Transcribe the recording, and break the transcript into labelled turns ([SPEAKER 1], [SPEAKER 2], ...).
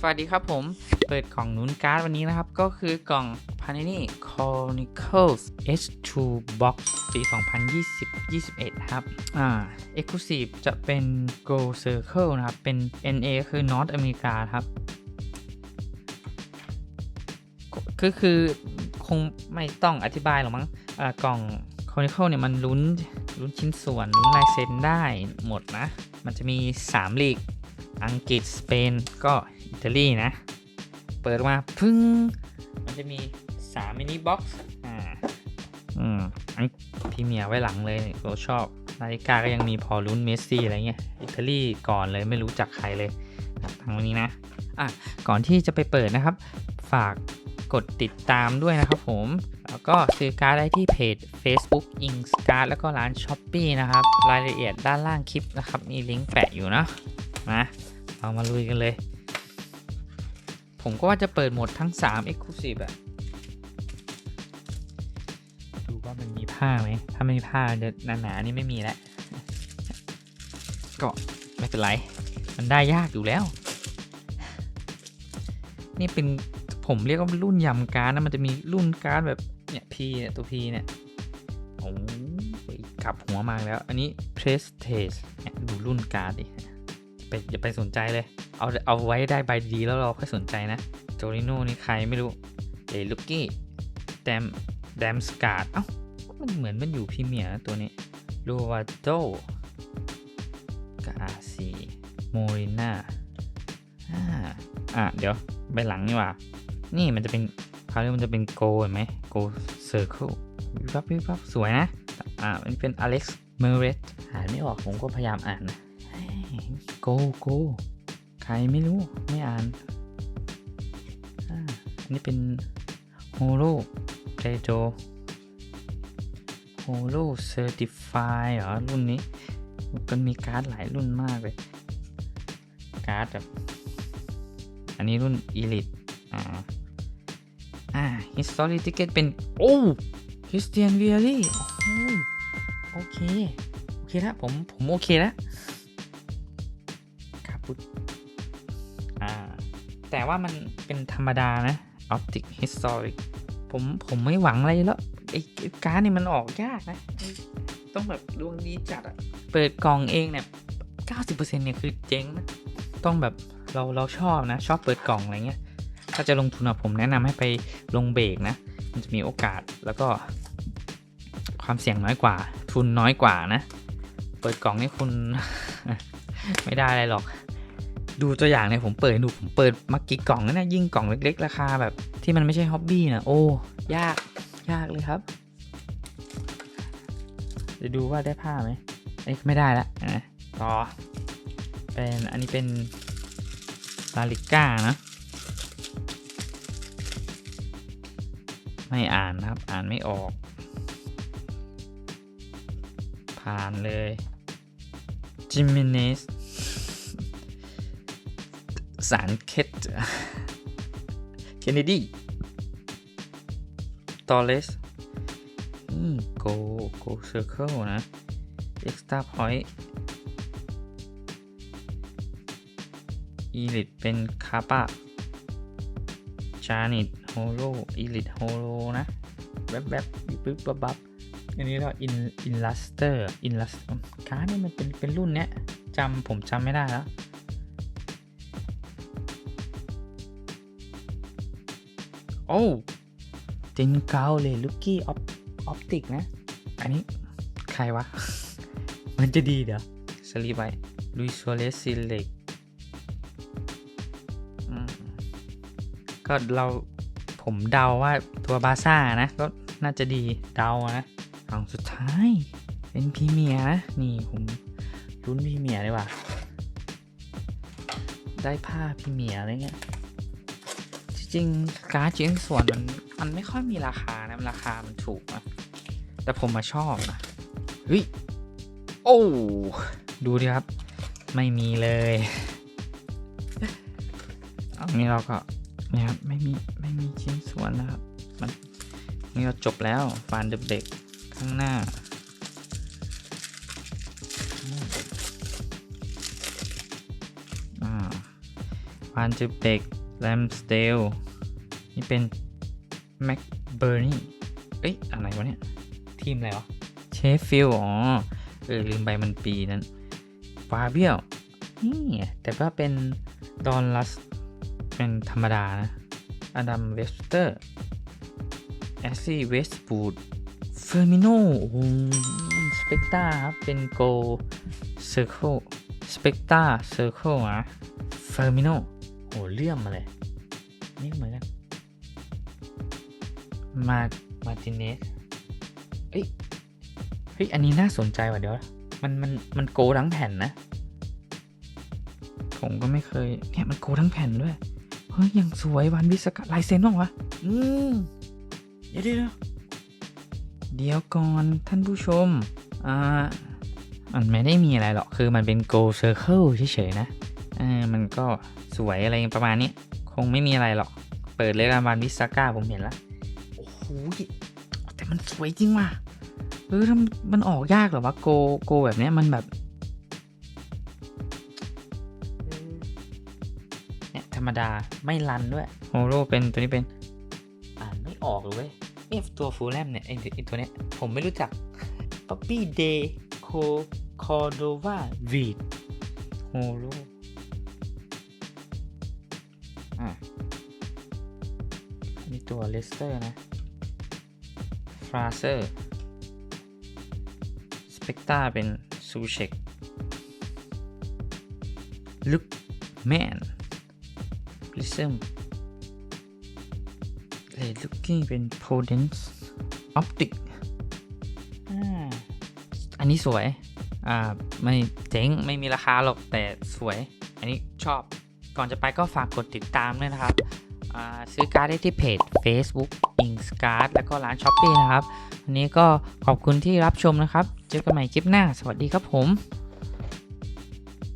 [SPEAKER 1] สวัสดีครับผม เปิดกล่องนุนการ์ดวันนี้นะครับ ก็คือกล่อง Panini Chronicles H2 Box ปี 2020-21 ครับ อ่า Exclusive จะเป็น Gold Circle นะครับ เป็น NA คือ North America ครับ ก็คือคงไม่ต้องอธิบายหรอกมั้งอ่ากล่อง Chronicle เนี่ยมันลุ้นลุ้นชิ้นส่วนลุ้นลายเซ็นได้หมดนะ มันจะมี 3 ลีก อังกฤษ สเปน ก็อิตาลีนะ เปิดมาพึ่ง มันจะมี3มินิบ็อกซ์ อ่า อืมอันพรีเมียไว้หลังเลยเราชอบ นาฬิกาก็ยังมีพอลุ้นเมสซี่อะไรเงี้ย อิตาลีก่อนเลยไม่รู้จักใครเลยทางวันนี้นะ อะ ก่อนที่จะไปเปิดนะครับ ฝากกดติดตามด้วยนะครับผม แล้วก็ซื้อการ์ดได้ที่เพจ Facebook i n k c a r d แล้วก็ร้าน s h อ p e e นะครับ รายละเอียดด้านล่างคลิปนะครับ มีลิงก์แปะอยู่นะ มาเรามาลุยกันเลย ผมก็ว่าจะเปิดหมดทั้ง 3 Exclusive อะดูว่ามันมีผ้าไหม ถ้าไม่มีผ้าจะหนาๆนี่ไม่มีแล้ว ก็ไม่เป็นไร มันได้ยากอยู่แล้ว นี่เป็นผมเรียกว่ารุ่นยำการ์ดนะ มันจะมีรุ่นการ์ดแบบเนี่ยพีเนี่ยตัวพีเนี่ยโอ้ยกลับหัวมาแล้ว อันนี้ Prestige เนี่ยดูรุ่นการ์ดดิ ไปอย่าไปสนใจเลย เอาเอาไว้ได้ใบดีแล้วเราค่อยสนใจนะ โจลิโน่นี่ใครไม่รู้เอลุกกี้แดมแดมสกาดเอ้ามันเหมือนมันอยู่พรีเมียร์ตัวนี้ลูวาโดกาซีโมริน่าอ่าอะเดี๋ยวใบหลังนี่ว่า นี่มันจะเป็นเขาเรียกมันจะเป็นโกเห็นไหมโกเซอร์เคิลวิบวับวิบวับสวยนะ อ่ามันเป็นอเล็กซ์เมเรตอ่านไม่ออกผมก็พยายามอ่านนะ โกโกใครไม่รู้ไม่อ่านอ่าอันนี้เป็นโฮโลเ e โจโฮโลเซอร์ติฟายเหรอ รุ่นนี้ มันมีการ์ดหลายรุ่นมากเลย การ์ดแบบ อันนี้รุ่น Elite อ่าอ่า history ticket เป็น โอ้คริสเตียนเวียรี่โอเค โอเคแล้วผม ผมโอเคแล้ว พุทอ่าแต่ว่ามันเป็นธรรมดานะ optic historic ผมผมไม่หวังอะไรแล้วไอ้การ์ดนี่มันออกยากนะ ต้องแบบดวงดีจัดอะเปิดกล่องเองเนี่ย 90%เนี่ยคือเจ๊งนะ ต้องแบบเราเราชอบนะ ชอบเปิดกล่องอะไรเงี้ย ถ้าจะลงทุนอะผมแนะนำให้ไปลงเบรกนะ มันจะมีโอกาสแล้วก็ความเสี่ยงน้อยกว่า ทุนน้อยกว่านะ เปิดกล่องนี่คุณ ไม่ได้อะไรหรอก ดูตัวอย่างเนี่ยผมเปิดห้ดูผมเปิดมากี่กล่องแล้วนะยิ่งกล่องเล็ก ๆ ราคาแบบที่มันไม่ใช่ฮ็อบบี้นะโอ้ยากยากเลยครับจะดูว่าได้ผ้าไหมเอ้ไม่ได้ละนะต่อเป็นอันนี้เป็นลาลิก้านะไม่อ่านนะครับ อ่านไม่ออก ผ่านเลยจิมิเนส สารเคทเคนเนดีตอเลสโกโกเซอร์เคิลนะเอ็กซ์ตาพอยต์อีลิทเป็นคาปาจานิตโฮโลอีลิทโฮโลนะ แวบแบบปึ๊บปั๊บปั๊บอันนี้เราอินอินลัสเตอร์อินลัสการ์ดนี่มันเป็นเป็นรุ่นเนี้ยจำผมจำไม่ได้แล้ว โอ้เจนเกาเลยลูกกี้ออปออปติกนะ อันนี้ ใครวะ มันจะดีเดี๋ยวสลีไปลุยโซเลสซิเล็กก็เราผมเดาว่าตัวบาซ่านะ ก็น่าจะดีเดานะกล่องสุดท้าย เป็นพรีเมียร์นะ นี่ผมรุ้นพรีเมียร์เลยว่ะได้ผ้าพรีเมียร์อะไรเงี้ยจ ริงๆ การ์ดชิ้นส่วนมันมันไม่ค่อยมีราคานะราคามันถูกนะแต่ผมมาชอบนะเฮ้ยโอ้ดูดิครับ ไม่มีเลยเอางี้เราก็นี่ครับไม่มีไม่มีชิ้นส่วนนะครับ มันนี่เราจบแล้วฟานเดบเด็กข้างหน้าฟานจูเบกแลมสเตล นี่เป็นแม็กเบอร์นี่เอ้ย อะไรวะเนี่ย ทีมอะไรวะ เชฟฟิลอ๋อ เออ ลืมไปมันปีนั้นฟาเบียลนี่ไงแต่ว่าเป็นดอนลัส เป็นธรรมดานะ อดัมเวสเตอร์ แอซซี่เวสบูดเฟอร์มิโนโอ้โหสเปกตาครับ เป็นโกเซอร์เคิลสเปกตาเซอร์เคิลอะเฟอร์มิโนโหเลื่อมมาเลย นี่เหมือนกัน มามาติเนสเอ้ยเฮ้ยอันนี้น่าสนใจว่ะเดี๋ยว มันมันมันโกทั้งแผ่นนะ ผมก็ไม่เคย เนี่ยมันโกทั้งแผ่นด้วย เฮ้ยยังสวยวันวิสกะลายเซ็นบ้างวะ อืมเดี๋ยวเดี๋ยวเดี๋ยวก่อนท่านผู้ชม อ่า มันไม่ได้มีอะไรหรอก คือมันเป็น Go Circle เฉยๆนะเออมันก็สวยอะไรประมาณนี้ คงไม่มีอะไรหรอก เปิดเลยละวันวิสก้าผมเห็นแล้วโอ้โหแต่มันสวยจริงว่ะเออถ้ามันออกยากเหรอวะโกโกแบบเนี้ยมันแบบเนี่ยธรรมดาไม่รันด้วยโฮโลเป็นตัวนี้เป็น อ่านไม่ออกเลยเว้ยเอฟตัวฟูลแลมเนี่ยไอไอตัวเนี้ยผมไม่รู้จักป๊อปปี้เดย์โคคอโดวาวีดโฮโลอะอันนี้ตัวเลสเตอร์นะ ฟราเซอร์สเปกตาเป็นซูเชกลุกแมน prism เลดลุกกี้เป็น potence optic อ่าอันนี้สวย อ่า ไม่เจ๋ง ไม่มีราคาหรอกแต่สวย อันนี้ชอบ ก่อนจะไปก็ฝากกดติดตามด้วยนะครับอ่า ซื้อการ์ดได้ที่เพจ Facebook i n k c a r d แล้วก็ร้าน s h อ p e e นะครับ วันนี้ก็ขอบคุณที่รับชมนะครับ เจอกันใหม่คลิปหน้า สวัสดีครับผม